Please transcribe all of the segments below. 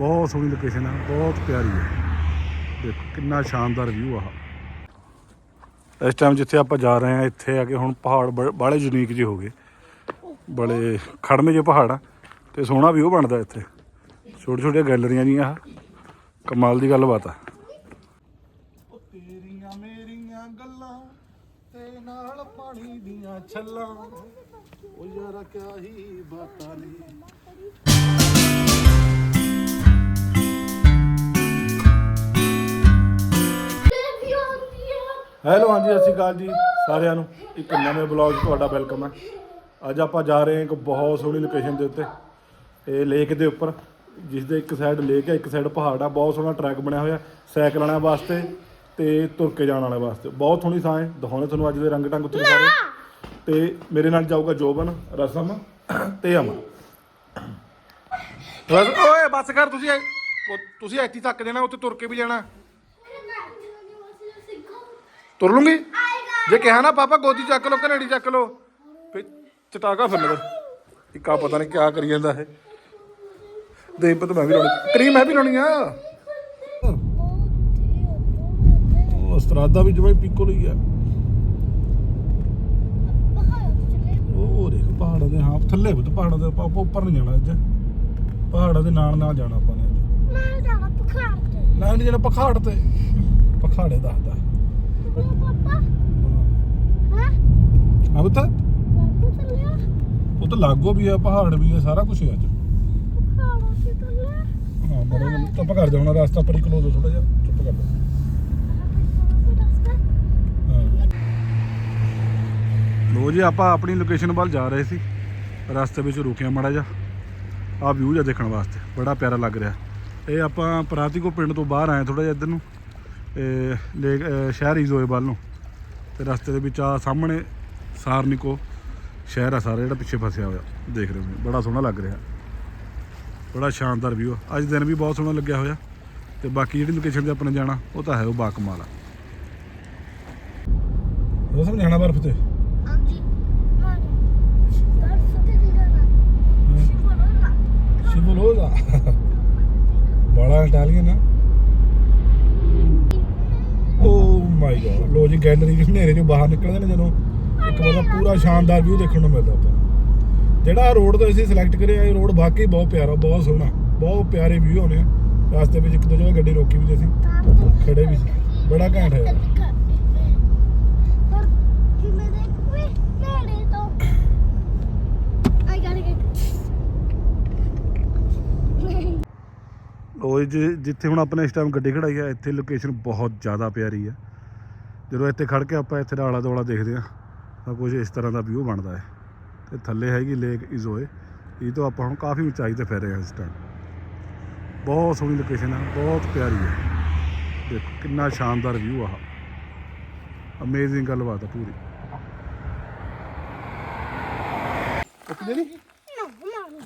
ਬਹੁਤ ਸੋਹਣੀ ਲੋਕੇਸ਼ਨ ਆ, ਬਹੁਤ ਪਿਆਰੀ ਹੈ ਦੇਖੋ, ਕਿੰਨਾ ਸ਼ਾਨਦਾਰ ਵਿਊ ਆ ਇਸ ਟਾਈਮ ਜਿੱਥੇ ਆਪਾਂ ਜਾ ਰਹੇ ਹਾਂ ਇੱਥੇ ਆ ਕੇ ਹੁਣ ਪਹਾੜ ਬ- ਯੂਨੀਕ ਜਿਹੇ ਹੋ ਗਏ। ਬੜੇ ਖੜਮੇ ਜਿਹੇ ਪਹਾੜ ਆ, ਤੇ ਸੋਹਣਾ ਵਿਊ ਬਣਦਾ ਇੱਥੇ। ਛੋਟੇ ਛੋਟੀਆਂ ਗੈਲਰੀਆਂ ਜੀਆਂ ਆ ਕਮਾਲ ਦੀ ਗੱਲਬਾਤ ਆ। ਤੇਰੀਆਂ ਮੇਰੀਆਂ ਗੱਲਾਂ, ਤੇ ਨਾਲ ਪਾਣੀ ਦੀਆਂ ਛੱਲਾਂ। ਉਹ ਯਾਰਾ ਕਿਆ ਹੀ ਬਾਤਾਂ ਨੇ। ਹੈਲੋ, ਹਾਂਜੀ, ਸਤਿ ਸ਼੍ਰੀ ਅਕਾਲ ਜੀ ਸਾਰਿਆਂ ਨੂੰ। ਇੱਕ ਨਵੇਂ ਬਲੌਗ ਤੁਹਾਡਾ ਵੈਲਕਮ ਹੈ। ਅੱਜ ਆਪਾਂ ਜਾ ਰਹੇ ਹਾਂ ਇੱਕ ਬਹੁਤ ਸੋਹਣੀ ਲੋਕੇਸ਼ਨ ਦੇ ਉੱਤੇ, ਇਹ ਲੇਕ ਦੇ ਉੱਪਰ ਜਿਸ ਦੇ ਇੱਕ ਸਾਈਡ ਲੇਕ ਹੈ, ਇੱਕ ਸਾਈਡ ਪਹਾੜ ਆ ਬਹੁਤ ਸੋਹਣਾ ਟਰੈਕ ਬਣਿਆ ਹੋਇਆ ਸਾਈਕਲ ਵਾਲਿਆਂ ਵਾਸਤੇ ਤੇ ਤੁਰ ਕੇ ਜਾਣ ਵਾਲਿਆਂ ਵਾਸਤੇ। ਬਹੁਤ ਸੋਹਣੀ ਥਾਂ ਹੈ ਦਿਖਾਉਣੇ ਤੁਹਾਨੂੰ ਅੱਜ ਦੇ ਰੰਗ ਢੰਗ ਉੱਤੇ ਸਾਰੇ। ਤੇ ਮੇਰੇ ਨਾਲ ਜਾਊਗਾ ਜੋਬਨ, ਰਸਮ ਤੇ ਅਮਨ। ਬਸ ਓਏ, ਬੱਸ ਕਰ, ਤੁਸੀਂ ਤੁਸੀਂ ਇੱਥੇ ਤੱਕ ਜਾਣਾ, ਉੱਥੇ ਤੁਰ ਕੇ ਵੀ ਜਾਣਾ। ਤੁਰ ਲੂੰਗੀ? ਜੇ ਕਿਹਾ ਨਾ ਪਾਪਾ ਗੋਦੀ ਚੱਕ ਲੋ ਕਨੇਡੀ ਚੱਕ ਲੋ ਫੇ ਚਟਾਕਾ ਫਿਰ ਲੋ ਇੱਕਾ ਪਤਾ ਨਹੀਂ ਕਿਆ ਕਰੀ ਜਾਂਦਾ ਹੈ ਦੇ ਪਤ ਮੈਂ ਵੀ ਲਾਉਣੀ ਕਰੀਮ ਮੈਂ ਵੀ ਲਾਉਣੀ ਆ। ਉਹ ਅਸਤਰਾਦਾ ਵੀ ਜਿਵੇਂ ਪੀਕੋ ਲਈ ਆ। ਉਹ ਦੇਖ ਪਹਾੜਾਂ ਦੇ ਹਾਂ ਥੱਲੇ ਬਤ ਪਹਾੜਾਂ ਦੇ ਆਪਾਂ ਉੱਪਰ ਨਹੀਂ ਜਾਣਾ ਅੱਜ। ਪਹਾੜਾਂ ਦੇ ਨਾਲ ਨਾਲ ਜਾਣਾ ਆਪਾਂ ਨੇ ਅੱਜ। ਲੈਣ ਜਿਹੜਾ ਪਖਾੜ ਤੇ। ਪਖਾੜੇ ਦੱਸਦਾ। ਆ ਬਤਾ ਉਹ ਤਾਂ ਲਾਗੋ ਵੀ ਆ ਪਹਾੜ ਵੀ ਆ ਸਾਰਾ ਕੁਝ ਹੈ ਅੱਜ ਹਾਂ ਬੜਾ ਚੁੱਪ ਕਰ ਜਾ ਹੁਣ ਰਸਤਾ ਪਰ ਹੀ ਕਲੋਜ਼ ਥੋੜਾ ਜਿਹਾ। ਚੁੱਪ ਕਰ ਜਾ। ਹਾਂ। ਲੋ ਜੀ ਆਪਾਂ ਆਪਣੀ ਲੋਕੇਸ਼ਨ ਵੱਲ ਜਾ ਰਹੇ ਸੀ। ਰਸਤੇ ਵਿੱਚ ਰੁਕਿਆ ਮਾੜਾ ਜਿਹਾ। ਆ ਵਿਊ ਜਿਹਾ ਦੇਖਣ ਵਾਸਤੇ ਬੜਾ ਪਿਆਰਾ ਲੱਗ ਰਿਹਾ। ਇਹ ਆਪਾਂ ਪ੍ਰਾਤੀਕੋ ਪਿੰਡ ਤੋਂ ਬਾਹਰ ਆਏ ਥੋੜਾ ਜਿਹਾ ਇੱਧਰ ਨੂੰ। ਇਹ ਲੇਕ ਸ਼ਹਿਰ ਇਜ਼ੋਏ ਵੱਲ ਨੂੰ। ਤੇ ਰਸਤੇ ਦੇ ਵਿੱਚ ਆ ਸਾਹਮਣੇ ਸਾਰਨਿਕੋ ਸ਼ਹਿਰ ਆ ਸਾਰਾ ਜਿਹੜਾ ਪਿੱਛੇ ਫਸਿਆ ਹੋਇਆ। ਦੇਖ ਰਹੇ ਹੋ ਬੜਾ ਸੋਹਣਾ ਲੱਗ ਰਿਹਾ। ਬੜਾ ਸ਼ਾਨਦਾਰ ਵਿਊ ਅੱਜ ਦਿਨ ਵੀ ਬਹੁਤ ਸੋਹਣਾ ਲੱਗਿਆ ਹੋਇਆ। ਤੇ ਬਾਕੀ ਜਿਹੜੀ ਲੋਕੇਸ਼ਨ ਤੇ ਆਪਣੇ ਜਾਣਾ ਉਹ ਤਾਂ ਹੈ ਉਹ ਬਾਕਮਾਲ ਆ। ਉਹ ਸਭ ਜਾਣਾ ਬਰਫ਼ ਤੇ? ਬੜਾ ਇਟਾਲੀਅਨ ਆ। ਓ ਮਾਈ ਗॉड ਲੋ ਜੀ ਗੈਲਰੀ ਦੇ ਹਨੇਰੇ ਚੋਂ ਬਾਹਰ ਨਿਕਲਦੇ ਨੇ ਜਦੋਂ ਇੱਕ ਵਾਰ ਪੂਰਾ ਸ਼ਾਨਦਾਰ ਵਿਊ ਦੇਖਣ ਨੂੰ ਮਿਲਦਾ ਆਪਾਂ ਜਿਹੜਾ ਰੋਡ ਤੋਂ ਅਸੀਂ ਸਿਲੈਕਟ ਕਰਿਆ ਇਹ ਰੋਡ ਵਾਕਈ ਬਹੁਤ ਪਿਆਰਾ ਬਹੁਤ ਸੋਹਣਾ ਬਹੁਤ ਪਿਆਰੇ ਵਿਊ ਹੋਣੇ ਰਸਤੇ ਵਿੱਚ ਇੱਕ ਦੋ ਜਗ੍ਹਾ ਗੱਡੀ ਰੋਕੀ ਵੀ ਤੇ ਅਸੀਂ ਖੜੇ ਵੀ ਸੀ। ਬੜਾ ਘੈਂਟ ਹੈ ਉਹ ਜਿੱਥੇ ਹੁਣ ਆਪਣੇ ਇਸ ਟਾਈਮ ਗੱਡੀ ਖੜਾਈ ਆ ਇੱਥੇ ਲੋਕੇਸ਼ਨ ਬਹੁਤ ਜ਼ਿਆਦਾ ਪਿਆਰੀ ਆ। ਜਦੋਂ ਇੱਥੇ ਖੜ ਕੇ ਆਪਾਂ ਇੱਥੇ ਦਾ ਆਲਾ ਦੁਆਲਾ ਦੇਖਦੇ ਆ ਤਾਂ ਕੁਝ ਇਸ ਤਰ੍ਹਾਂ ਦਾ ਵਿਊ ਬਣਦਾ ਹੈ। ਤੇ ਥੱਲੇ ਹੈਗੀ ਲੇਕ ਇਜ਼ੋਏ ਇਹ ਤੋਂ ਆਪਾਂ ਹੁਣ ਕਾਫੀ ਉਚਾਈ ਤੇ ਫਿਰ ਰਹੇ ਹਾਂ ਇਸ ਟਾਈਮ ਬਹੁਤ ਸੋਹਣੀ ਲੋਕੇਸ਼ਨ ਹੈ ਬਹੁਤ ਪਿਆਰੀ ਹੈ। ਦੇਖੋ, ਕਿੰਨਾ ਸ਼ਾਨਦਾਰ ਵਿਊ ਆ ਅਮੇਜ਼ਿੰਗ ਗੱਲਬਾਤ ਆ ਪੂਰੀ। ਓਕੇ ਜੀ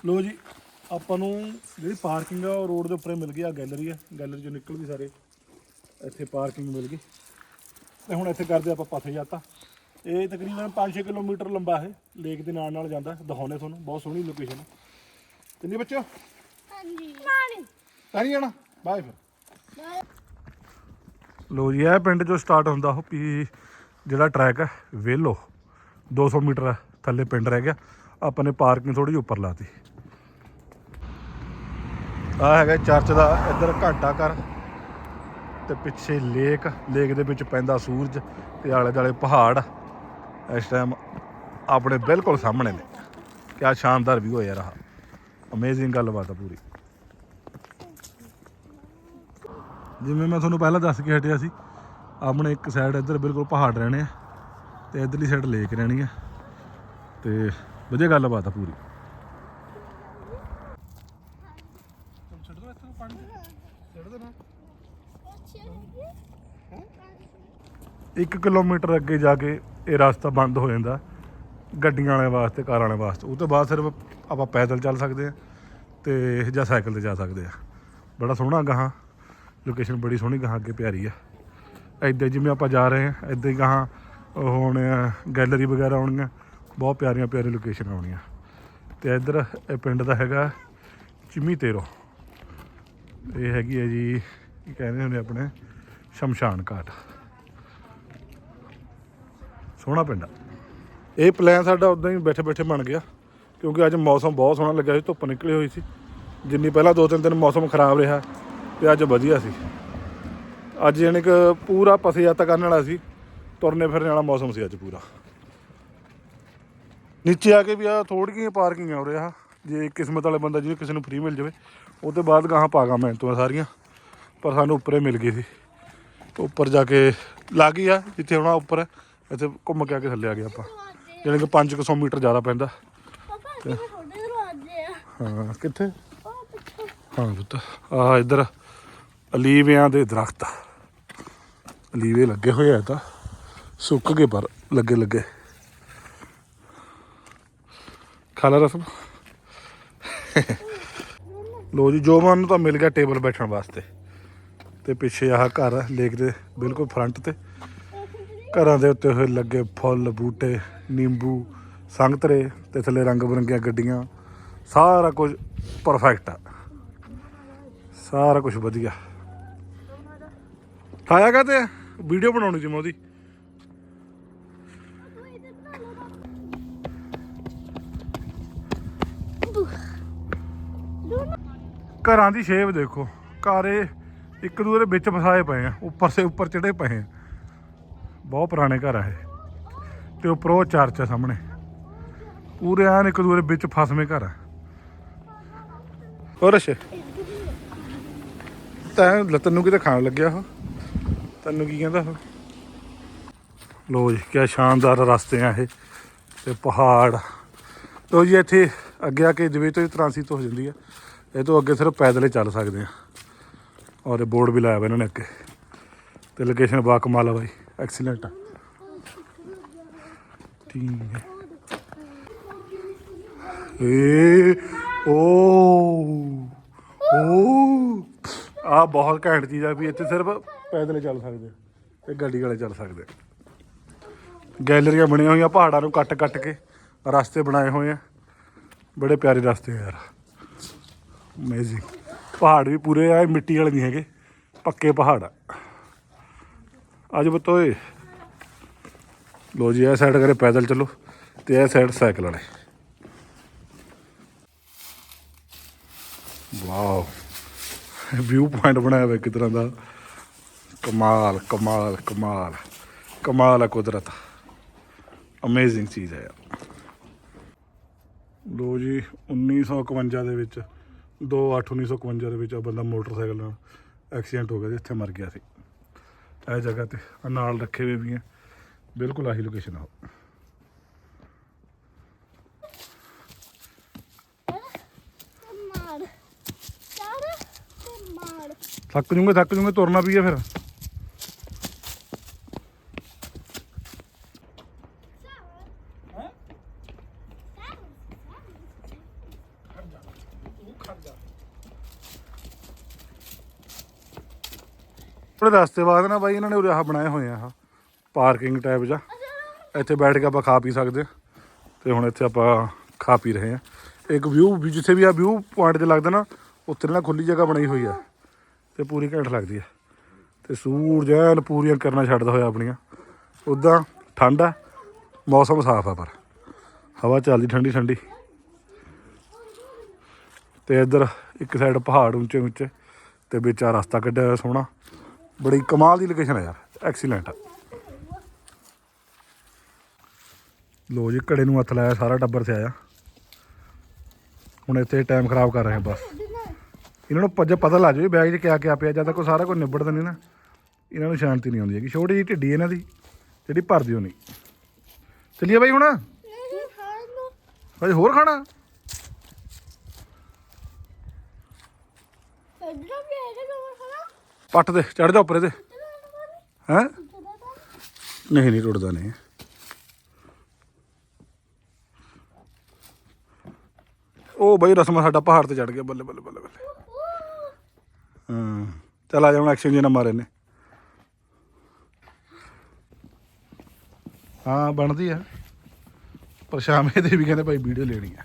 ਲੋ ਜੀ, ਆਪਾਂ ਨੂੰ ਜਿਹੜੀ ਪਾਰਕਿੰਗ ਆ, ਉਹ ਰੋਡ ਦੇ ਉੱਪਰ ਮਿਲ ਗਈ ਆ ਗੈਲਰੀ ਆ। ਗੈਲਰੀ ਚੋਂ ਨਿਕਲ ਗਈ ਸਾਰੇ। ਇੱਥੇ ਪਾਰਕਿੰਗ ਮਿਲ ਗਈ। ਤੇ ਹੁਣ ਇੱਥੇ ਕਰਦੇ ਆਪਾਂ ਪਥ ਜਾਤਾ ਇਹ ਤਕਰੀਬਨ 5-6 ਕਿਲੋਮੀਟਰ ਲੰਬਾ ਹੈ ਲੇਕ ਦੇ ਨਾਲ ਨਾਲ ਜਾਂਦਾ ਦਿਖਾਉਣੇ ਤੁਹਾਨੂੰ ਬਹੁਤ ਸੋਹਣੀ ਲੋਕੇਸ਼ਨ ਹੈ ਕਿੰਨੀ ਬੱਚੋ ਤਾਂ ਨਹੀਂ ਜਾਣਾ? ਬਾਏ ਫਿਰ। ਲੋ ਜੀ ਇਹ ਪਿੰਡ ਚੋਂ ਸਟਾਰਟ ਹੁੰਦਾ ਉਹ ਵੀ ਜਿਹੜਾ ਟਰੈਕ ਹੈ ਵੇਲੋ 200 ਮੀਟਰ ਥੱਲੇ ਪਿੰਡ ਰਹਿ ਗਿਆ। ਆਪਾਂ ਨੇ ਪਾਰਕਿੰਗ ਥੋੜੀ ਜਿਹੀ ਉੱਪਰ ਲਾਤੀ। ਆ ਹੈਗਾ ਚਰਚ ਦਾ ਇੱਧਰ ਘਾਟਾ ਘਰ ਤੇ ਪਿੱਛੇ ਲੇਕ ਲੇਕ ਦੇ ਵਿੱਚ ਪੈਂਦਾ ਸੂਰਜ ਤੇ ਆਲੇ ਦੁਆਲੇ ਪਹਾੜ। ਇਸ ਟਾਈਮ ਆਪਣੇ ਬਿਲਕੁਲ ਸਾਹਮਣੇ ਨੇ। ਕਿਆ ਸ਼ਾਨਦਾਰ ਵੀ ਹੋਇਆ ਰਹਾ ਅਮੇਜ਼ਿੰਗ ਗੱਲਬਾਤ ਆ ਪੂਰੀ। ਜਿਵੇਂ ਮੈਂ ਤੁਹਾਨੂੰ ਪਹਿਲਾਂ ਦੱਸ ਕੇ ਹਟਿਆ ਸੀ ਆਪਣੇ ਇੱਕ ਸਾਈਡ ਇੱਧਰ ਬਿਲਕੁਲ ਪਹਾੜ ਰਹਿਣੇ ਆ ਤੇ ਇੱਧਰਲੀ ਸਾਈਡ ਲੇਕ ਰਹਿਣੀ ਆ। ਤੇ ਵਧੀਆ ਗੱਲਬਾਤ ਆ ਪੂਰੀ। ਛੱਡ ਦੋ ਇੱਥੇ ਪਾਣੀ ਛੱਡ ਦੇ ਨਾ 1 ਕਿਲੋਮੀਟਰ ਅੱਗੇ ਜਾ ਕੇ ਇਹ ਰਸਤਾ ਬੰਦ ਹੋ ਜਾਂਦਾ, ਗੱਡੀਆਂ ਵਾਲਿਆਂ ਵਾਸਤੇ, ਕਾਰ ਵਾਲਿਆਂ ਵਾਸਤੇ। ਉਹ ਤੋਂ ਬਾਅਦ ਸਿਰਫ ਆਪਾਂ ਪੈਦਲ ਚੱਲ ਸਕਦੇ ਆ ਤੇ ਜਾਂ ਸਾਈਕਲ ਤੇ ਜਾ ਸਕਦੇ ਆ ਬੜਾ ਸੋਹਣਾ ਗਾਹਾਂ ਲੋਕੇਸ਼ਨ ਬੜੀ ਸੋਹਣੀ ਗਾਹਾਂ ਅੱਗੇ ਪਿਆਰੀ ਆ। ਐਦਾਂ ਜਿਵੇਂ ਆਪਾਂ ਜਾ ਰਹੇ ਆ ਐਦਾਂ ਹੀ ਗਾਹਾਂ, ਉਹ ਹੋਣੇ ਆ ਗੈਲਰੀ ਵਗੈਰਾ ਆਉਣੀਆਂ ਬਹੁਤ ਪਿਆਰੀਆਂ, ਪਿਆਰੀ ਲੋਕੇਸ਼ਨ ਆਉਣੀਆਂ ਤੇ ਇੱਧਰ ਇਹ ਪਿੰਡ ਦਾ ਹੈਗਾ ਚਿਮੀ ਤੇਰੋ। ਇਹ ਹੈਗੀ ਹੈ ਜੀ, ਕੀ ਕਹਿੰਦੇ ਹੁੰਦੇ ਆਪਣੇ, ਸ਼ਮਸ਼ਾਨ ਘਾਟ। ਸੋਹਣਾ ਪਿੰਡ ਆ। ਇਹ ਪਲਾਨ ਸਾਡਾ ਉਦਾਂ ਹੀ ਬੈਠੇ ਬੈਠੇ ਬਣ ਗਿਆ, ਕਿਉਂਕਿ ਅੱਜ ਮੌਸਮ ਬਹੁਤ ਸੋਹਣਾ ਲੱਗਿਆ ਸੀ, ਧੁੱਪ ਨਿਕਲੀ ਹੋਈ ਸੀ। ਜਿੰਨੀ ਪਹਿਲਾਂ ਦੋ ਤਿੰਨ ਦਿਨ ਮੌਸਮ ਖਰਾਬ ਰਿਹਾ ਤੇ ਅੱਜ ਵਧੀਆ ਸੀ। ਅੱਜ ਯਾਨੀ ਕਿ ਪੂਰਾ ਪਸੇ ਯਾਤਰਾ ਕਰਨ ਵਾਲਾ ਸੀ, ਤੁਰਨੇ ਫਿਰਨੇ ਵਾਲਾ ਮੌਸਮ ਸੀ ਅੱਜ ਪੂਰਾ। ਨੀਚੇ ਆ ਕੇ ਵੀ ਆ ਥੋੜੀਆਂ ਪਾਰਕਿੰਗ ਹੋ ਰਿਹਾ ਜੇ ਕਿਸਮਤ ਵਾਲੇ ਬੰਦਾ ਜਿਹਨੂੰ ਕਿਸੇ ਨੂੰ ਫ੍ਰੀ ਮਿਲ ਜਾਵੇ ਉਹ ਤੋਂ ਬਾਅਦ ਗਾਹਾਂ ਪਾਗਾ ਮੈਂ ਤੋਂ ਸਾਰੀਆਂ, ਪਰ ਸਾਨੂੰ ਉੱਪਰੇ ਮਿਲ ਗਈ ਸੀ। ਉੱਪਰ ਜਾ ਕੇ ਲੱਗ ਹੀ ਆ, ਜਿੱਥੇ ਹੋਣਾ ਉੱਪਰ। ਇੱਥੇ ਘੁੰਮ ਕੇ ਆ ਕੇ ਥੱਲੇ ਆ ਗਏ ਆਪਾਂ। ਯਾਨੀ ਕਿ 500 ਮੀਟਰ ਜ਼ਿਆਦਾ ਪੈਂਦਾ। ਪਾਪਾ ਅੱਗੇ ਤੁਹਾਡੇ ਦਰਵਾਜ਼ੇ ਆ। ਹਾਂ ਕਿੱਥੇ? ਉਹ ਪਿੱਛੇ। ਹਾਂ ਪੁੱਤ। ਆ ਇੱਧਰ ਅਲੀਵਿਆਂ ਦੇ ਦਰਖਤ। ਅਲੀਵੇ ਲੱਗੇ ਹੋਏ ਆ ਤਾਂ। ਸੁੱਕ ਗਏ ਪਰ ਲੱਗੇ ਲੱਗੇ। ਖਾਲਾ ਰਸਮ। ਲੋ ਜੀ ਜੋਵਾਨ ਨੂੰ ਤਾਂ ਮਿਲ ਗਿਆ ਟੇਬਲ ਬੈਠਣ ਵਾਸਤੇ। ਤੇ ਪਿੱਛੇ ਆਹ ਘਰ ਲੇਕ ਦੇ ਬਿਲਕੁਲ ਫਰੰਟ ਤੇ। ਘਰਾਂ ਦੇ ਉੱਤੇ ਹੋਏ ਲੱਗੇ ਫੁੱਲ, ਬੂਟੇ, ਨਿੰਬੂ, ਸੰਗਤਰੇ ਤੇ ਥੱਲੇ ਰੰਗ ਬਰੰਗੀਆਂ ਗੱਡੀਆਂ। ਸਾਰਾ ਕੁਝ ਪਰਫੈਕਟ ਆ। ਸਾਰਾ ਕੁਝ ਵਧੀਆ। ਖਾਇਆ ਕਹਤੇ ਵੀਡੀਓ ਬਣਾਉਣੀ ਸੀ ਮੈਂ ਉਹਦੀ। ਘਰਾਂ ਦੀ ਸ਼ੇਪ ਦੇਖੋ। ਘਰੇ ਇੱਕ ਦੂਜੇ ਦੇ ਵਿੱਚ ਫਸਾਏ ਪਏ ਆ। ਉੱਪਰ ਸੇ ਉੱਪਰ ਚੜੇ ਪਏ ਆ। ਬਹੁਤ ਪੁਰਾਣੇ ਘਰ ਆ ਇਹ। ਤੇ ਉੱਪਰੋਂ ਚਰਚ ਆ ਸਾਹਮਣੇ। ਪੂਰੇ ਐਨ ਇੱਕ ਦੂਜੇ ਵਿੱਚ ਫਸਵੇਂ ਘਰ ਆ। ਹੋਰ ਅਸ਼ੇ? ਤੈਂ ਲੈ ਤੈਨੂੰ ਕਿਤੇ ਖਾਣ ਲੱਗਿਆ ਉਹ? ਤੈਨੂੰ ਕੀ ਕਹਿੰਦਾ ਉਹ? ਲੋ ਜੀ, ਕਿਆ ਸ਼ਾਨਦਾਰ ਰਸਤੇ ਆ ਇਹ ਤੇ ਪਹਾੜ। ਲੋ ਜੀ, ਇੱਥੇ ਅੱਗੇ ਆ ਕੇ ਜਿਵੇਂ ਤੋਂ ਤਰਾਂਸੀ ਤੋਂ ਹੋ ਜਾਂਦੀ ਆ। ਇਹ ਤੋਂ ਅੱਗੇ ਸਿਰਫ ਪੈਦਲ ਹੀ ਚੱਲ ਸਕਦੇ ਆ। ਔਰ ਇਹ ਬੋਰਡ ਵੀ ਲਾਇਆ ਵਾ ਇਹਨਾਂ ਨੇ ਅੱਗੇ। ਤੇ ਲੋਕੇਸ਼ਨ ਬਾ ਕਮਾਲ ਆ ਬਾਈ। ਐਕਸੀਲੈਂਟ ਠੀਕ ਹੈ। ਏ, ਓ ਓ। ਆ ਬਹੁਤ ਘੈਂਟ ਚੀਜ਼ ਆ ਵੀ ਇੱਥੇ ਸਿਰਫ ਪੈਦਲ ਚੱਲ ਸਕਦੇ ਆ ਤੇ ਗੱਡੀ ਵਾਲੇ ਚੱਲ ਸਕਦੇ ਗੈਲਰੀਆਂ ਬਣੀਆਂ ਹੋਈਆਂ ਪਹਾੜਾਂ ਨੂੰ ਕੱਟ ਕੱਟ ਕੇ, ਰਸਤੇ ਬਣਾਏ ਹੋਏ ਆ। ਬੜੇ ਪਿਆਰੇ ਰਸਤੇ ਆ ਯਾਰ। ਅਮੇਜ਼ਿੰਗ ਪਹਾੜ ਵੀ ਪੂਰੇ ਆ ਮਿੱਟੀ ਵਾਲੇ ਨਹੀਂ ਹੈਗੇ, ਪੱਕੇ ਪਹਾੜ ਆ। ਅੱਜ ਬਤੋਏ ਲੋ ਜੀ, ਇਹ ਸਾਈਡ ਕਰੇ ਪੈਦਲ ਚੱਲੋ ਤੇ ਇਹ ਸਾਈਡ ਸਾਈਕਲ ਵਾਲੇ। ਵਾਓ ਵਿਊ ਪੁਆਇੰਟ ਬਣਾਇਆ ਹੋਇਆ ਇੱਕ ਤਰ੍ਹਾਂ ਦਾ। ਕਮਾਲ ਕਮਾਲ ਕਮਾਲ ਕਮਾਲ ਹੈ ਕੁਦਰਤ। ਅਮੇਜ਼ਿੰਗ ਚੀਜ਼ ਹੈ ਯਾਰ। ਲੋ ਜੀ 1951 ਦੇ ਵਿੱਚ 2/8/1951 ਦੇ ਵਿੱਚ ਆ ਬੰਦਾ ਮੋਟਰਸਾਈਕਲ ਨਾਲ ਐਕਸੀਡੈਂਟ ਹੋ ਗਿਆ ਸੀ ਇੱਥੇ ਮਰ ਗਿਆ ਸੀ। ਇਹ ਜਗ੍ਹਾ ਤੇ ਨਾਲ ਰੱਖੇ ਹੋਏ ਵੀ ਆ। ਬਿਲਕੁਲ ਆਹੀ ਲੋਕੇਸ਼ਨ ਆ ਥੱਕ ਜੂਗੇ ਥੱਕ ਜੂਗੇ ਤੁਰਨਾ ਪਈਏ ਫਿਰ। ਥੋੜੇ ਰਸਤੇ ਬਾਅਦ ਨਾ ਬਾਈ ਇਹਨਾਂ ਨੇ ਉਰੇ ਆਹ ਬਣਾਏ ਹੋਏ ਆ ਆਹ ਪਾਰਕਿੰਗ ਟਾਈਪ ਜਾਂ ਇੱਥੇ ਬੈਠ ਕੇ ਆਪਾਂ ਖਾ ਪੀ ਸਕਦੇ ਹਾਂ ਤੇ ਹੁਣ ਇੱਥੇ ਆਪਾਂ ਖਾ ਪੀ ਰਹੇ ਹਾਂ ਇੱਕ ਵਿਊ ਜਿੱਥੇ ਵੀ ਆ ਵਿਊ ਪੁਆਇੰਟ ਤੇ ਲੱਗਦਾ ਨਾ, ਉੱਥੇ ਨਾ ਖੁੱਲੀ ਜਗ੍ਹਾ ਬਣਾਈ ਹੋਈ ਆ। ਤੇ ਪੂਰੀ ਘੈਂਟ ਲੱਗਦੀ ਆ। ਤੇ ਸੂਰਜ ਐਨ ਪੂਰੀਆਂ ਕਰਨਾ ਛੱਡਦਾ ਹੋਇਆ ਆਪਣੀਆਂ। ਉਦਾਂ ਠੰਡ ਆ, ਮੌਸਮ ਸਾਫ਼ ਆ ਪਰ। ਹਵਾ ਚੱਲਦੀ ਠੰਡੀ ਠੰਡੀ। ਤੇ ਇੱਧਰ ਇੱਕ ਸਾਈਡ ਪਹਾੜ ਉੱਚੇ ਉੱਚੇ ਤੇ ਵਿੱਚ ਰਸਤਾ ਕੱਢਿਆ ਹੋਇਆ ਸੋਹਣਾ। ਬੜੀ ਕਮਾਲ ਦੀ ਲੋਕੇਸ਼ਨ ਹੈ ਯਾਰ ਐਕਸੀਲੈਂਟ ਆ। ਲੋ ਜੀ, ਘੜੇ ਨੂੰ ਹੱਥ ਲਾਇਆ, ਸਾਰਾ ਟੱਬਰ ਤੇ ਆਇਆ। ਹੁਣ ਇੱਥੇ ਟਾਈਮ ਖਰਾਬ ਕਰ ਰਹੇ ਬਸ। ਇਹਨਾਂ ਨੂੰ ਪੱਜ ਪਤਾ ਲੱਗ ਜਾਵੇ ਬੈਗ 'ਚ ਕਿਆ ਕਿਆ ਪਿਆ, ਜਦ ਤੱਕ ਉਹ ਸਾਰਾ ਕੁਝ ਨਿਬੜਦਾ ਨਹੀਂ ਨਾ, ਇਹਨਾਂ ਨੂੰ ਸ਼ਾਂਤੀ ਨਹੀਂ ਆਉਂਦੀ ਹੈਗੀ। ਛੋਟੀ ਜਿਹੀ ਢਿੱਡੀ ਇਹਨਾਂ ਦੀ, ਜਿਹੜੀ ਭਰਦੀ ਹੋਣੀ। ਚੱਲੀਏ ਬਾਈ ਹੁਣ? ਨਹੀਂ ਖਾਣ ਹੋਰ ਖਾਣਾ? ਇੱਧਰੋਂ ਵੀ ਹੈਗਾ ਖਾਣਾ ਪੱਟ ਦੇ ਚੜ ਜਾ ਉੱਪਰ ਇਹਦੇ। ਹੈ? ਨਹੀਂ ਨਹੀਂ ਟੁੱਟਦਾ ਨਹੀਂ। ਉਹ ਬਈ ਰਸਮਾ ਸਾਡਾ ਪਹਾੜ ਤੇ ਚੜ ਗਿਆ, ਬੱਲੇ ਬੱਲੇ ਬੱਲੇ ਬੱਲੇ। ਹਾਂ, ਚੱਲ ਆ ਜਾ ਹੁਣ ਐਕਸ਼ਨ ਜੀ ਨਾ ਮਾਰੇ ਨੇ। ਹਾਂ, ਬਣਦੀ ਆ। ਪਰ ਸ਼ਾਮੇ ਦੇ ਵੀ ਕਹਿੰਦੇ ਭਾਈ ਵੀਡੀਓ ਲੈਣੀ ਆ।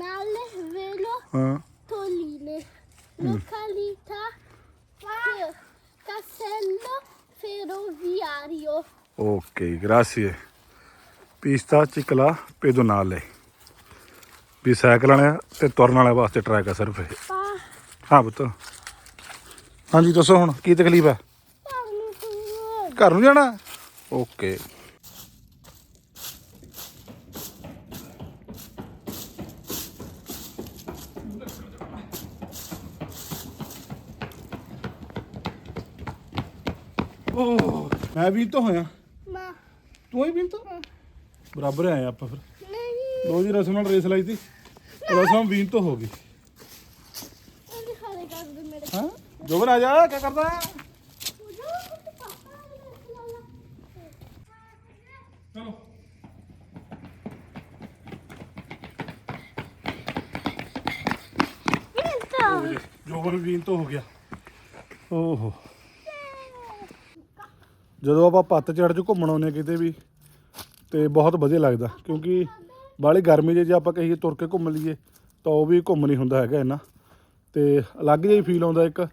Donale velo ਹਾਂ Toline. Località Ca- Casello Ferroviario. Okay ਗ੍ਰਾਸੀਏ ਪੀਸਤਾ ਚਿਕਲਾ ਪੇਦੋਨਾਲੇ ਵੀ ਸਾਈਕਲ ਵਾਲਿਆਂ ਤੇ ਤੁਰਨ ਵਾਲਿਆਂ ਵਾਸਤੇ ਟਰੈਕ ਆ ਸਿਰਫ ਇਹ Pa, ਹਾਂ ਪੁੱਤ ਹਾਂਜੀ ਦੱਸੋ ਹੁਣ ਕੀ ਤਕਲੀਫ ਹੈ parlo con voi. ਘਰ ਨੂੰ ਜਾਣਾ ਓਕੇ ਓ ਮੈਂ ਵੀ ਤਾਂ ਹੋਇਆ। Ma ਤੂੰ ਹੀ ਵੀ ਤਾਂ? ਬਰਾਬਰ ਆਏ ਆਪਾਂ ਫਿਰ। non ਲੋ ਜੀ ਰਸਮ ਨਾਲ ਰੇਸ ਲਾਈ ਤੀ। ਰਸਮ ਵੀਨ ਤੋਂ ਹੋ ਗਈ. ਹਾਂ? ਜੋਬਨ ਆ ਜਾ ਕੀ ਕਰਦਾ? ਚਲੋ! ਜੋਬਨ ਵੀਨ ਤੋਂ ਹੋ ਗਿਆ। ਓਹੋ। ਜਦੋਂ ਆਪਾਂ ਪੱਤ ਝੜ ਚ ਘੁੰਮਣ ਆਉਂਦੇ ਹਾਂ ਕਿਤੇ ਵੀ, ਤੇ ਬਹੁਤ ਵਧੀਆ ਲੱਗਦਾ, ਕਿਉਂਕਿ ਬਾਹਲੀ ਗਰਮੀ 'ਚ ਜੇ ਆਪਾਂ ਕਹੀਏ ਤੁਰ ਕੇ ਘੁੰਮ ਲਈਏ, ਤਾਂ ਉਹ ਵੀ ਘੁੰਮ ਨਹੀਂ ਹੁੰਦਾ ਹੈਗਾ ਇੰਨਾ। ਤੇ ਅਲੱਗ ਜਿਹਾ ਫੀਲ ਆਉਂਦਾ ਇੱਕ,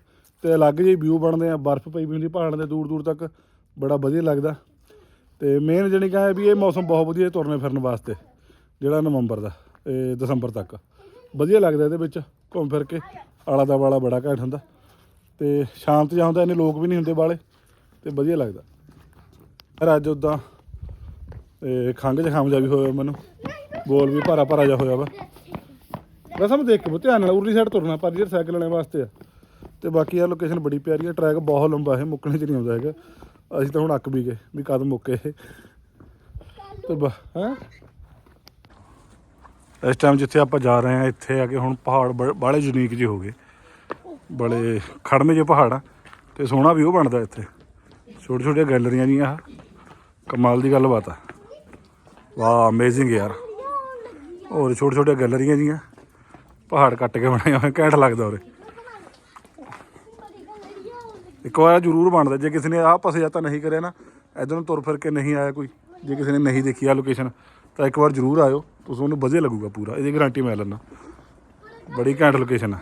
ਤੇ ਅਲੱਗ ਜਿਹੀ ਵਿਊ ਬਣਦੇ ਆ, ਬਰਫ਼ ਪਈ ਵੀ ਹੁੰਦੀ ਪਹਾੜਾਂ ਦੇ ਦੂਰ ਦੂਰ ਤੱਕ, ਬੜਾ ਵਧੀਆ ਲੱਗਦਾ। ਤੇ ਮੇਨ ਜਣੀ ਕਹਾਂ ਵੀ ਇਹ ਮੌਸਮ ਬਹੁਤ ਵਧੀਆ ਤੁਰਨੇ ਫਿਰਨ ਵਾਸਤੇ, ਜਿਹੜਾ ਨਵੰਬਰ ਦਾ, ਇਹ ਦਸੰਬਰ ਤੱਕ। ਵਧੀਆ ਲੱਗਦਾ ਇਹਦੇ ਵਿੱਚ, ਘੁੰਮ ਫਿਰ ਕੇ, ਆਲਾ ਦਾ ਵਾਲਾ ਬੜਾ ਘੈਂਟ ਹੁੰਦਾ। ਤੇ ਸ਼ਾਂਤ ਜਿਹਾ ਹੁੰਦਾ, ਇੰਨੇ ਲੋਕ ਵੀ ਨਹੀਂ ਹੁੰਦੇ ਵਾਲੇ ਤੇ ਵਧੀਆ ਲੱਗਦਾ। ਅੱਜ ਉਦਾਂ ਇਹ ਖੰਘ ਜ਼ੁਕਾਮ ਜਿਹਾ ਵੀ ਹੋਇਆ ਮੈਨੂੰ। ਬੋਲ ਵੀ ਭਾਰਾ ਭਾਰਾ ਜਿਹਾ ਹੋਇਆ ਵਾ। ਬਸ ਹਮ ਦੇਖ ਕੇ ਧਿਆਨ ਨਾਲ ਉਰਲੀ ਸਾਈਡ ਤੁਰਨਾ, ਪਰ ਜਿਹੜਾ ਸਾਈਕਲ ਵਾਲਿਆਂ ਵਾਸਤੇ ਆ। ਤੇ ਬਾਕੀ ਆ ਲੋਕੇਸ਼ਨ ਬੜੀ ਪਿਆਰੀ ਹੈ ਟਰੈਕ ਬਹੁਤ ਲੰਬਾ ਹੈ, ਮੁੱਕਣੇ ਚ ਨਹੀਂ ਆਉਂਦਾ ਹੈਗਾ। ਅਸੀਂ ਤਾਂ ਹੁਣ ਅੱਕ ਵੀ ਗਏ, ਵੀ ਕਦ ਮੁੱਕੇ। ਇਹ। ਤੇ ਹੈ? ਇਸ ਟਾਈਮ ਜਿੱਥੇ ਆਪਾਂ ਜਾ ਰਹੇ ਹਾਂ, ਇੱਥੇ ਆ ਕੇ ਹੁਣ ਪਹਾੜ ਬ- ਬਾਹਲੇ ਯੂਨੀਕ ਜਿਹੇ ਹੋ ਗਏ। ਬੜੇ ਖੜਮੇ ਜਿਹੇ ਪਹਾੜ ਆ ਤੇ ਸੋਹਣਾ ਵੀ ਉਹ ਬਣਦਾ ਇੱਥੇ। ਛੋਟੇ ਛੋਟੇ ਗੈਲਰੀਆਂ ਜੀਆਂ ਆ ਕਮਾਲ ਦੀ ਗੱਲਬਾਤ ਆ। ਵਾਹ ਅਮੇਜ਼ਿੰਗ ਯਾਰ। ਹੋਰ ਛੋਟੇ ਛੋਟੇ ਗੈਲਰੀਆਂ ਜੀਆਂ। ਪਹਾੜ ਕੱਟ ਕੇ ਬਣਾਏ ਹੋਏ, ਘੈਂਟ ਲੱਗਦਾ ਉਰੇ। ਇੱਕ ਵਾਰ ਜ਼ਰੂਰ ਬਣਦਾ, ਜੇ ਕਿਸੇ ਨੇ ਆਹ ਪਾਸੇ ਜਾਂ ਤਾਂ ਨਹੀਂ ਕਰਿਆ ਨਾ, ਇਧਰ ਨੂੰ ਤੁਰ ਫਿਰ ਕੇ ਨਹੀਂ ਆਇਆ ਕੋਈ। ਜੇ ਕਿਸੇ ਨੇ ਨਹੀਂ ਦੇਖੀ ਆ ਲੋਕੇਸ਼ਨ ਤਾਂ ਇੱਕ ਵਾਰ ਜ਼ਰੂਰ ਆਇਓ। ਤੁਸੀਂ ਉਹਨੂੰ ਵਧੀਆ ਲੱਗੂਗਾ ਪੂਰਾ, ਇਹਦੀ ਗਾਰੰਟੀ ਮੈਂ ਲੈਣਾ ਬੜੀ ਘੈਂਟ ਲੋਕੇਸ਼ਨ ਆ।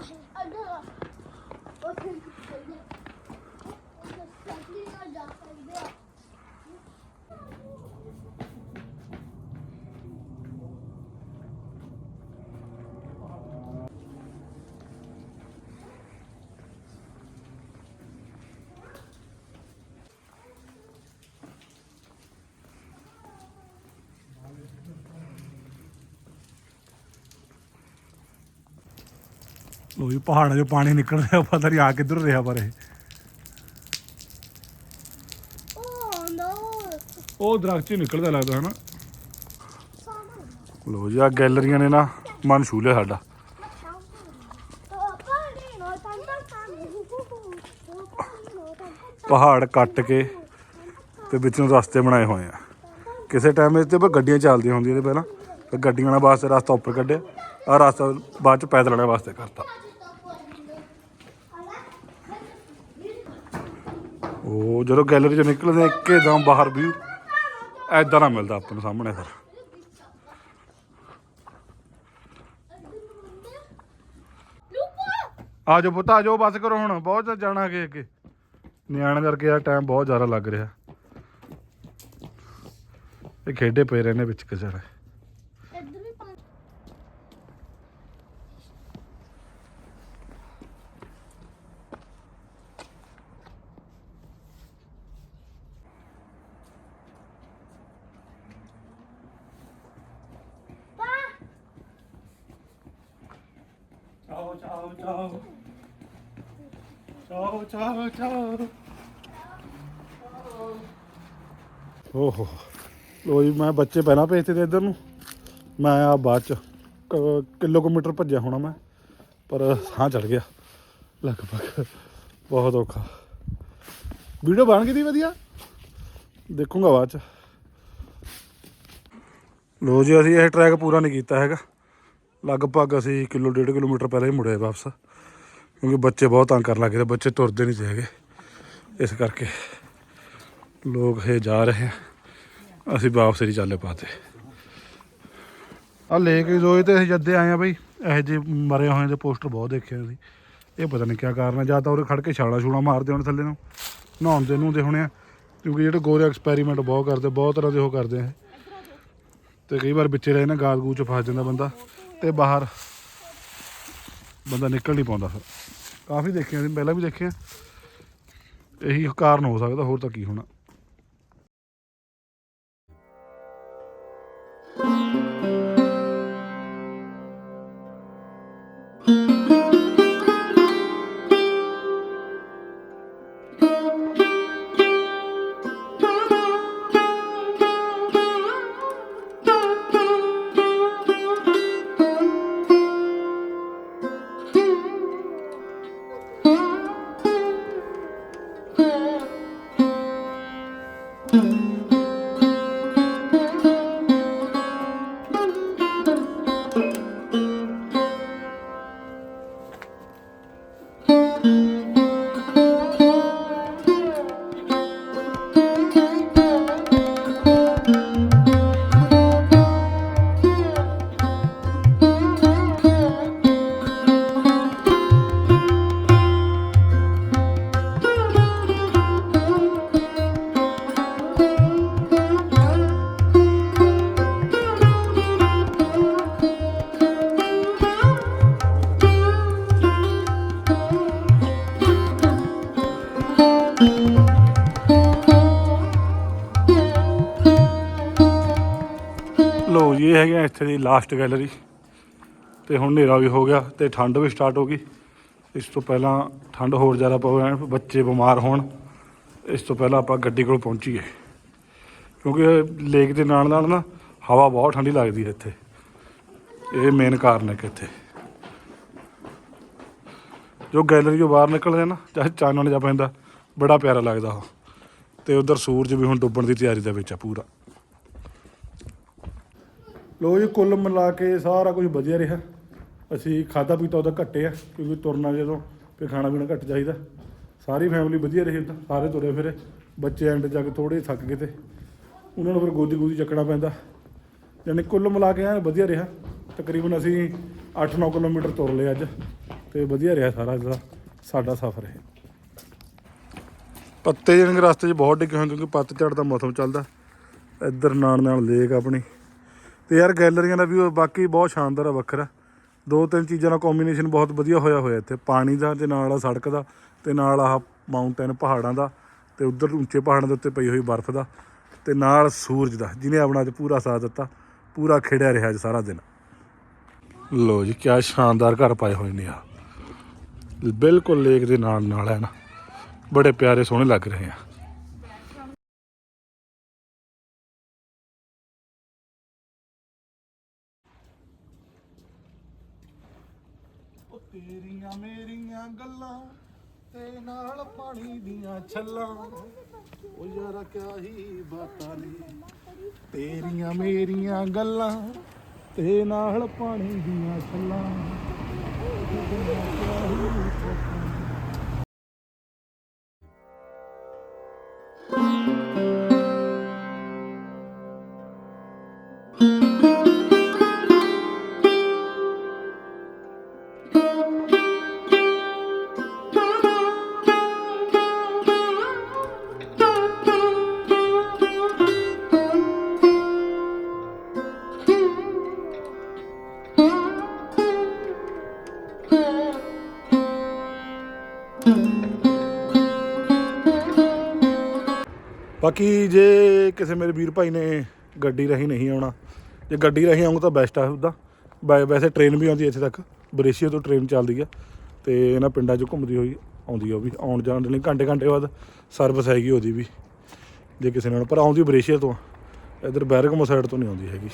ਲੋ ਜੀ ਪਹਾੜਾਂ 'ਚੋਂ ਪਾਣੀ ਨਿਕਲ ਰਿਹਾ ਪਤਾ ਨਹੀਂ ਆ ਕਿੱਧਰ ਰਿਹਾ ਪਰ ਇਹ। Oh no! ਉਹ ਦਰਖਤ 'ਚ ਹੀ ਨਿਕਲਦਾ ਲੱਗਦਾ ਹਨਾ? ਲੋ ਜੀ ਆ ਗੈਲਰੀਆਂ ਨੇ ਨਾ ਮਨ ਛੂ ਲਿਆ ਸਾਡਾ। ਪਹਾੜ ਕੱਟ ਕੇ ਤੇ ਵਿੱਚੋਂ ਰਸਤੇ ਬਣਾਏ ਹੋਏ ਆ। ਕਿਸੇ ਟਾਈਮ ਇੱਥੇ ਪਰ ਗੱਡੀਆਂ ਚੱਲਦੀਆਂ ਹੁੰਦੀਆਂ ਨੇ ਪਹਿਲਾਂ ਫਿਰ ਗੱਡੀਆਂ ਵਾਲਾ ਵਾਸਤੇ ਰਸਤਾ ਉੱਪਰ ਕੱਢਿਆ ਆ ਰਸਤਾ ਬਾਅਦ ਚ ਪੈਦਲ ਵਾਲੇ ਵਾਸਤੇ ਕਰਤਾ। ਉਹ ਜਦੋਂ ਗੈਲਰੀ ਚੋਂ ਨਿਕਲਦੇ ਆ, ਇੱਕਦਮ ਬਾਹਰ ਵੀ ਐਦਾਂ ਨਾ ਮਿਲਦਾ ਆਪਾਂ ਨੂੰ ਸਾਹਮਣੇ ਫਿਰ। ਆ ਜਾਓ ਪੁੱਤ ਆ ਜਾਓ ਬਸ ਕਰੋ ਹੁਣ ਬਹੁਤ ਜਾਣਾ ਅੱਗੇ ਅੱਗੇ। ਨਿਆਣੇ ਕਰਕੇ ਆ ਟਾਈਮ ਬਹੁਤ ਜ਼ਿਆਦਾ ਲੱਗ ਰਿਹਾ। ਇਹ ਖੇਡੇ ਪਏ ਰਹੇ ਨੇ ਵਿੱਚ ਕਿਸਰ ਇੱਧਰ ਵੀ ਪਾਣੀ ਪਾ ਚਾਓ ਚਾਓ ਚਾਓ ਚਾਓ ਚਾਓ ਚਾਓ ਓਹੋ। ਲੋ ਜੀ, ਮੈਂ ਬੱਚੇ ਪਹਿਲਾਂ ਭੇਜਤੇ ਤੇ ਇੱਧਰ ਨੂੰ। ਮੈਂ ਆ ਬਾਅਦ ਚ, ਕ- ਕਿਲੋਮੀਟਰ ਭੱਜਿਆ ਹੋਣਾ ਮੈਂ, ਪਰ ਸਾਹ ਚੜ ਗਿਆ। ਲਗਭਗ ਬਹੁਤ ਔਖਾ। ਵੀਡੀਓ ਬਣ ਗਈ ਦੀ ਵਧੀਆ? ਦੇਖੂੰਗਾ ਬਾਅਦ ਚ। ਲੋ ਜੀ, ਅਸੀਂ ਇਹ ਟਰੈਕ ਪੂਰਾ ਨਹੀਂ ਕੀਤਾ ਹੈਗਾ। ਲਗਭਗ ਅਸੀਂ ਕਿਲੋ, ਡੇਢ ਕਿਲੋਮੀਟਰ ਪਹਿਲਾਂ ਹੀ ਮੁੜੇ ਵਾਪਸ। ਕਿਉਂਕਿ ਬੱਚੇ ਬਹੁਤ ਤੰਗ ਕਰਨ ਲੱਗੇ ਤੇ ਬੱਚੇ ਤੁਰਦੇ ਨਹੀਂ ਸੀ ਹੈਗੇ। ਇਸ ਕਰਕੇ ਲੋਕ ਇਹ ਜਾ ਰਹੇ ਆ। ਅਸੀਂ ਵਾਪਸ ਹੀ ਚੱਲੇ ਪਾਤੇ। ਆ ਲੇਕ ਜੋਏ ਤੇ ਅਸੀਂ ਜੱਦੇ ਆਏ ਆ ਬਈ, ਇਹੋ ਜਿਹੇ ਮਰੇ ਹੋਏ ਦੇ ਪੋਸਟਰ ਬਹੁਤ ਦੇਖੇ ਅਸੀਂ। ਇਹ ਪਤਾ ਨਹੀਂ ਕੀ ਕਾਰਨ ਹੈ ਜਾਂ ਤਾਂ ਉਰੇ ਖੜ ਕੇ ਛਾਲਾ ਛੂਲਾ ਮਾਰਦੇ ਹੋਣ ਥੱਲੇ ਨੂੰ, ਨਹਾਉਂਦੇ ਨੂੰ ਦੇ ਹੋਣੇ ਆ। ਕਿਉਂਕਿ ਜਿਹੜੇ ਗੋਰੇ ਐਕਸਪੈਰੀਮੈਂਟ ਬਹੁਤ ਕਰਦੇ, ਬਹੁਤ ਤਰ੍ਹਾਂ ਦੇ ਉਹ ਕਰਦੇ ਆ। ਤੇ ਕਈ ਵਾਰ ਵਿੱਚੇ ਰਹੇ ਨਾ ਗਾਦ ਗੂਚ ਫਸ ਜਾਂਦਾ ਬੰਦਾ, ਤੇ ਬਾਹਰ ਬੰਦਾ ਨਿਕਲ ਨਹੀਂ ਪਾਉਂਦਾ ਫਿਰ। ਕਾਫੀ ਦੇਖੇ ਅਸੀਂ, ਪਹਿਲਾਂ ਵੀ ਦੇਖੇ ਆ। ਇਹੀ ਕਾਰਨ ਹੋ ਸਕਦਾ, ਹੋਰ ਤਾਂ ਕੀ ਹੋਣਾ। ਲੋ ਜੀ ਇੱਥੇ ਦੀ ਲਾਸਟ ਗੈਲਰੀ ਤੇ ਹੁਣ ਹਨੇਰਾ ਵੀ ਹੋ ਗਿਆ ਤੇ ਠੰਡ ਵੀ ਸਟਾਰਟ ਹੋ ਗਈ। ਇਸ ਤੋਂ ਪਹਿਲਾਂ ਠੰਡ ਹੋਰ ਜ਼ਿਆਦਾ ਪਵੇ ਬੱਚੇ ਬਿਮਾਰ ਹੋਣ, ਇਸ ਤੋਂ ਪਹਿਲਾਂ ਆਪਾਂ ਗੱਡੀ ਕੋਲ ਪਹੁੰਚੀਏ ਕਿਉਂਕਿ ਲੇਕ ਦੇ ਨਾਲ ਨਾਲ ਨਾ ਹਵਾ ਬਹੁਤ ਠੰਡੀ ਲੱਗਦੀ ਹੈ ਇੱਥੇ। ਇਹ ਮੇਨ ਕਾਰਨ ਹੈ ਕਿ ਇੱਥੇ। ਜੋ ਗੈਲਰੀ ਤੋਂ ਬਾਹਰ ਨਿਕਲਦੇ ਨਾ, ਚਾਹੇ ਚਾਨਣ ਜਾ ਪੈਂਦਾ, ਬੜਾ ਪਿਆਰਾ ਲੱਗਦਾ ਉਹ। ਤੇ ਉਧਰ ਸੂਰਜ ਵੀ ਹੁਣ ਡੁੱਬਣ ਦੀ ਤਿਆਰੀ ਦੇ ਵਿੱਚ ਆ ਪੂਰਾ। ਲੋ ਜੀ, ਕੁੱਲ ਮਿਲਾ ਕੇ ਸਾਰਾ ਕੁਝ ਵਧੀਆ ਰਿਹਾ। ਅਸੀਂ ਖਾਦਾ ਪੀਤਾ ਉਹਦਾ ਘੱਟੇ ਆ, ਕਿਉਂਕਿ ਤੁਰਨਾ ਜਦੋਂ ਫਿਰ ਖਾਣਾ ਪੀਣਾ ਘੱਟ ਚਾਹੀਦਾ। ਸਾਰੀ ਫੈਮਿਲੀ ਵਧੀਆ ਰਹੀ ਉੱਦਾਂ ਸਾਰੇ ਤੁਰੇ ਫਿਰੇ। ਬੱਚੇ ਐਂਡ ਜਾ ਕੇ ਥੋੜੇ ਥੱਕ ਗਏ ਤੇ। ਉਹਨਾਂ ਨੂੰ ਫਿਰ ਗੋਦੀ ਗੋਦੀ ਚੱਕਣਾ ਪੈਂਦਾ। ਯਾਨੀ ਕੁੱਲ ਮਿਲਾ ਕੇ ਐਨ ਵਧੀਆ ਰਿਹਾ। ਤਕਰੀਬਨ ਅਸੀਂ 8-9 ਕਿਲੋਮੀਟਰ ਤੁਰ ਲਏ ਅੱਜ, ਤੇ ਵਧੀਆ ਰਿਹਾ ਸਾਰਾ ਜਿਹੜਾ ਸਾਡਾ ਸਫ਼ਰ ਇਹ। ਪੱਤੇ ਜਿਹੜੇ ਰਸਤੇ 'ਚ ਬਹੁਤ ਡਿੱਗੇ ਹੋਏ ਕਿਉਂਕਿ ਪੱਤਝੜ ਦਾ ਮੌਸਮ ਚੱਲਦਾ। ਇੱਧਰ ਨਾਲ ਨਾਲ ਲੇਕ ਆਪਣੀ। ਤੇ ਯਾਰ ਗੈਲਰੀਆਂ ਦਾ ਵੀ ਬਾਕੀ ਬਹੁਤ ਸ਼ਾਨਦਾਰ ਆ, ਵੱਖਰਾ। ਦੋ ਤਿੰਨ ਚੀਜ਼ਾਂ ਦਾ ਕੰਬੀਨੇਸ਼ਨ ਬਹੁਤ ਵਧੀਆ ਹੋਇਆ ਹੋਇਆ ਇੱਥੇ। ਪਾਣੀ ਦਾ ਤੇ ਨਾਲ ਆ ਸੜਕ ਦਾ ਤੇ ਨਾਲ ਆਹ ਮਾਊਂਟੇਨ ਪਹਾੜਾਂ ਦਾ ਤੇ ਉਧਰ ਉੱਚੇ ਪਹਾੜਾਂ ਦੇ ਉੱਤੇ ਪਈ ਹੋਈ ਬਰਫ਼ ਦਾ ਤੇ ਨਾਲ ਸੂਰਜ ਦਾ, ਜਿਹਨੇ ਆਪਣਾ ਅੱਜ ਪੂਰਾ ਸਾਥ ਦਿੱਤਾ। ਪੂਰਾ ਖਿੜਿਆ ਰਿਹਾ ਅੱਜ ਸਾਰਾ ਦਿਨ। ਲੋ ਜੀ, ਕਿਆ ਸ਼ਾਨਦਾਰ ਘਰ ਪਾਏ ਹੋਏ ਨੇ ਆ। ਬਿਲਕੁਲ ਲੇਕ ਦੇ ਨਾਲ ਨਾਲ ਹੈ ਨਾ। ਬੜੇ ਪਿਆਰੇ ਸੋਹਣੇ ਲੱਗ ਰਹੇ ਆ ਉਹ ਤੇਰੀਆਂ ਮੇਰੀਆਂ ਗੱਲਾਂ ਤੇ ਨਾਲ ਪਾਣੀ ਦੀਆਂ ਛੱਲਾਂ। ਉਹ ਯਾਰਾ ਕਿਆ ਹੀ ਬਾਤਾਂ ਨੇ। ਤੇਰੀਆਂ ਮੇਰੀਆਂ ਗੱਲਾਂ, ਤੇ ਨਾਲ ਪਾਣੀ ਦੀਆਂ ਛੱਲਾਂ। ਬਾਕੀ ਜੇ ਕਿਸੇ ਮੇਰੇ ਵੀਰ ਭਾਈ ਨੇ ਗੱਡੀ ਰਹੀ ਨਹੀਂ ਆਉਣਾ, ਜੇ ਗੱਡੀ ਰਹੀ ਆਉਂਗਾ ਤਾਂ ਬੈਸਟ ਆ ਉਹਦਾ ਵੈ- ਵੈਸੇ ਟ੍ਰੇਨ ਵੀ ਆਉਂਦੀ ਇੱਥੇ ਤੱਕ। ਬਰੇਸ਼ੀਆ ਤੋਂ ਟ੍ਰੇਨ ਚੱਲਦੀ ਆ। ਤੇ ਇਹਨਾਂ ਪਿੰਡਾਂ 'ਚ ਘੁੰਮਦੀ ਹੋਈ ਆਉਂਦੀ ਆ ਉਹ ਵੀ। ਆਉਣ ਜਾਣ ਦੇ ਲਈ ਘੰਟੇ ਘੰਟੇ ਬਾਅਦ ਸਰਵਿਸ ਹੈਗੀ ਉਹਦੀ ਵੀ। ਜੇ ਕਿਸੇ ਨਾਲ ਪਰ ਆਉਂਦੀ ਬਰੇਸ਼ੀਆ ਤੋਂ ਆ। ਇੱਧਰ ਬੈਰਗਮੋ ਸਾਈਡ ਤੋਂ ਨਹੀਂ ਆਉਂਦੀ ਹੈਗੀ।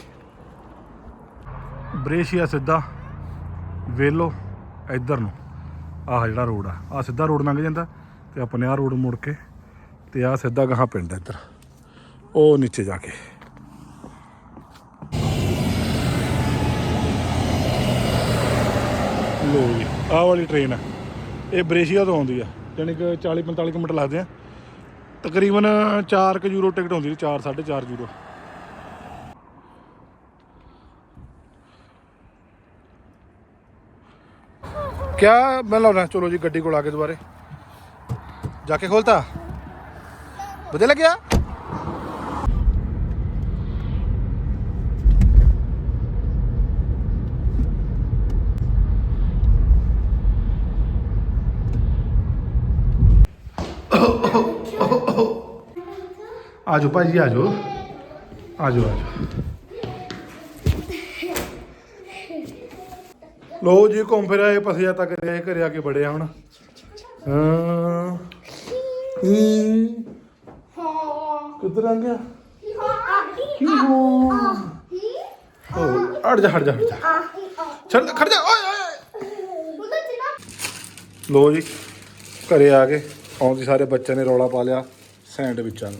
ਬਰੇਸ਼ੀਆ ਸਿੱਧਾ ਵੇਲੋ ਇੱਧਰ ਨੂੰ। ਆਹ ਜਿਹੜਾ ਰੋਡ ਆ। ਆ ਸਿੱਧਾ ਰੋਡ ਲੰਘ ਜਾਂਦਾ ਤੇ ਆਪਣੇ ਆਹ ਰੋਡ ਮੁੜ ਕੇ ਤੇ ਆ ਸਿੱਧਾ ਗਾਹਾਂ ਪਿੰਡ ਇੱਧਰ। ਉਹ ਨੀਚੇ ਜਾ ਕੇ। ਲੋ ਜੀ, ਆਹ ਵਾਲੀ ਟ੍ਰੇਨ ਹੈ ਇਹ ਬਰੇਸ਼ੀਆ ਤੋਂ ਆਉਂਦੀ ਹੈ ਯਾਨੀ ਕਿ 40 45 ਮਿੰਟ ਲੱਗਦੇ ਆ। ਤਕਰੀਬਨ 4 ਕ ਯੂਰੋ ਟਿਕਟ ਹੁੰਦੀ 4 4.5 ਯੂਰੋ। ਕਿਆ ਮੈਂ ਲਾਉਣਾ? ਚਲੋ ਜੀ, ਗੱਡੀ ਕੋਲ ਆ ਕੇ ਦੁਬਾਰੇ। ਜਾ ਕੇ ਖੋਲਤਾ? ਵਧੀਆ ਲੱਗਿਆ? ਆਜੋ ਭਾਜੀ, ਆਜੋ। ਆਜੋ ਆਜੋ। ਲੋ ਜੀ, ਘੁੰਮ ਫਿਰ ਆਏ ਪਸਿਆ ਤੱਕ ਰਹੇ ਘਰੇ ਆ ਕੇ ਬੜੇ ਆ ਹੁਣ। ਹਾਂ ਹੂੰ। ਹਾਂ ਕਿੱਧਰ ਆ ਗਿਆ? ਆਹੀ ਹੋ? ਆਹੀ ਅੜ ਜਾ ਹਟ ਜਾ ਹਟ ਜਾ। ਆਹੀ ਛੱਡ ਖੜ ਜਾ ਓਏ ਓਏ ਉਹਦਾ ਚਿਨਾ ਲੋ ਜੀ ਘਰੇ ਆ ਕੇ ਆਉਂਦੀ ਸਾਰੇ ਬੱਚਿਆਂ ਨੇ ਰੌਲਾ ਪਾ ਲਿਆ ਸੈਂਡਵਿਚਾਂ ਨੂੰ।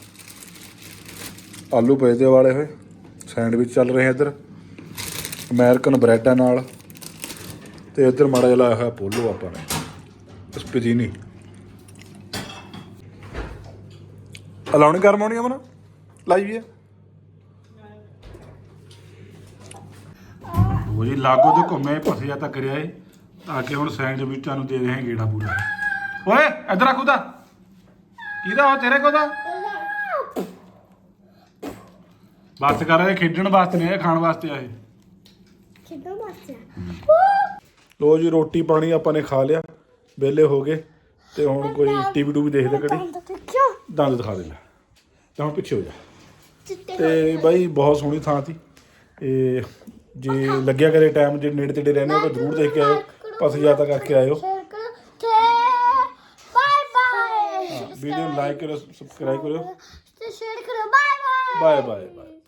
ਆਲੂ ਪਏ ਦੇ ਵਾਲੇ ਹੋਏ ਸੈਂਡਵਿਚ ਚੱਲ ਰਹੇ ਇੱਧਰ ਅਮਰੀਕਨ ਬ੍ਰੈਡਾਂ ਨਾਲ। ਤੇ ਇੱਧਰ ਮਾੜਾ ਜਿਹਾ ਲਾਇਆ ਹੋਇਆ ਪੋਲੋ ਆਪਾਂ ਨੇ ਸਪਿਜੀਨੀ ਅਲਾਉਣੀ ਗਰਮ ਹੋਣੀ ਆ ਮਨ? ਲਾਈ ਵੀ ਆ। ਉਹ ਜੀ ਲਾਗੋ ਤੇ ਘੁੰਮੇ ਫਸਿਆ ਤਾਂ ਕਰਿਆ ਏ। ਤਾਂ ਕਿ ਹੁਣ ਸੈਂਡਵਿਚਾਂ ਨੂੰ ਦੇ ਰਹੇ ਹਾਂ ਗੇੜਾ ਪੂਰਾ। ਓਏ ਇੱਧਰ ਆ ਖੁਦਾ ਕਿਹਦਾ ਉਹ ਤੇਰੇ ਕੋਲ ਦਾ? ਬਸ ਕਰ ਰਹੇ ਖੇਡਣ ਵਾਸਤੇ ਨਹੀਂ ਇਹ ਖਾਣ ਵਾਸਤੇ ਆਏ ਕਿੱਦਾਂ ਬੱਚਾ ਲੋ ਜੀ ਰੋਟੀ ਪਾਣੀ ਆਪਾਂ ਨੇ ਖਾ ਲਿਆ। ਵਿਹਲੇ ਹੋ ਗਏ। ਤੇ ਹੁਣ ਕੋਈ ਟੀਵੀ ਟੂਵੀ ਦੇਖਦੇ ਕੜੀ ਦੰਦ ਦਿਖਾ ਦੇ ਲੈ ਤਾਂ ਹੁਣ ਪਿੱਛੇ ਹੋ ਜਾ। ਚਿੱਟੇ ਤੇ ਬਾਈ ਬਹੁਤ ਸੋਹਣੀ ਥਾਂ ਸੀ। ਇਹ ਜੇ ਲੱਗਿਆ ਕਰੇ ਟਾਈਮ ਜੇ ਨੇੜੇ ਤੇੜੇ ਰਹਿੰਦੇ ਹੋ ਤਾਂ ਜ਼ਰੂਰ ਦੇਖ ਕੇ ਆਇਓ। ਪਸ ਜ਼ਿਆਦਾ ਕਰਕੇ ਆਇਓ। ਬਾਏ ਬਾਏ ਵੀਡੀਓ ਲਾਈਕ ਕਰੋ ਸਬਸਕ੍ਰਾਈਬ ਕਰੋ ਤੇ ਸ਼ੇਅਰ ਕਰੋ ਬਾਏ ਬਾਏ ਬਾਏ ਬਾਏ